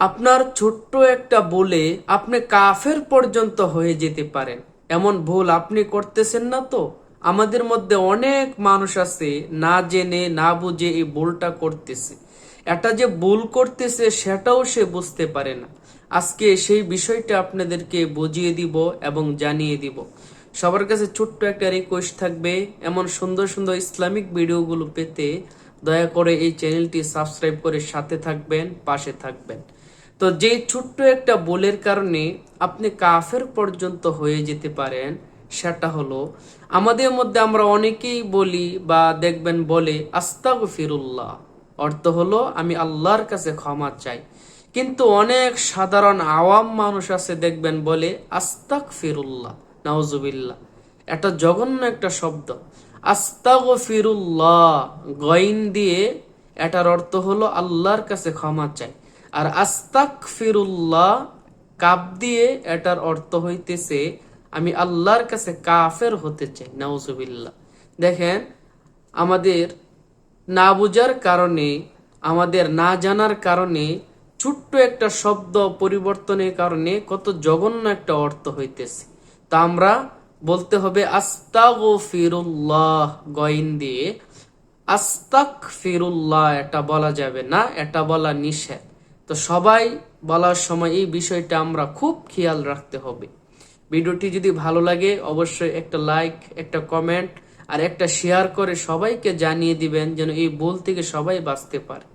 আপনার ছোট্ট একটা বলে আপনি কাফের পর্যন্ত হয়ে যেতে পারেন। এমন ভুল আপনি করতেছেন না তো? আমাদের মধ্যে অনেক মানুষ আছে, না জেনে, না বুঝে এই ভুলটা করতেছে। এটা যে ভুল করতেছে, সেটাও সে বুঝতে পারে না। আজকে সেই বিষয়টা আপনাদেরকে বুঝিয়ে দিব এবং জানিয়ে দিব। সবার কাছে ছোট্ট একটা রিকোয়েস্ট থাকবে, এমন সুন্দর সুন্দর ইসলামিক ভিডিওগুলো পেতে দয়া করে এই চ্যানেলটি সাবস্ক্রাইব করে সাথে থাকবেন, পাশে থাকবেন। তো যে ছোট্ট একটা বলের কারণে আপনি কাফের পর্যন্ত হয়ে যেতে পারেন, সেটা হলো, আমাদের মধ্যে আমরা অনেকেই বলি বা দেখবেন বলে আস্তাগ ফিরুল্লাহ অর্থ হলো আমি আল্লাহর কাছে ক্ষমা চাই। কিন্তু অনেক সাধারণ আওয়াম মানুষ আছে দেখবেন বলে আস্তাক ফিরুল্লাহ নাউজুবিল্লাহ, এটা জঘন্য একটা শব্দ। আস্তাগ ফিরুল্লাহ গইন দিয়ে, এটার অর্থ হলো আল্লাহর কাছে ক্ষমা চাই। আর আস্তাক ফিরুল্লাহ কাপ দিয়ে এটার অর্থ হইতেছে, আমি আল্লাহর কাছে কাফের হতে চাই, নাউজুবিল্লাহ। দেখেন, আমাদের না বুঝার কারণে, আমাদের না জানার কারণে, ছোট্ট একটা শব্দ পরিবর্তনের কারণে কত জঘন্য একটা অর্থ হইতেছে। তা আমরা বলতে হবে আস্তাগো ফিরুল্লাহ গইন দিয়ে। আস্তাক ফিরুল্লাহ এটা বলা যাবে না, এটা বলা নিষেধ। তো সবাই বলার সময় এই বিষয়টা আমরা খুব খেয়াল রাখতে হবে। ভিডিওটি যদি ভালো লাগে, অবশ্যই একটা লাইক একটা কমেন্ট আর একটা শেয়ার করে সবাইকে জানিয়ে দিবেন যেন এই ভুল থেকে সবাই বাঁচতে পারে।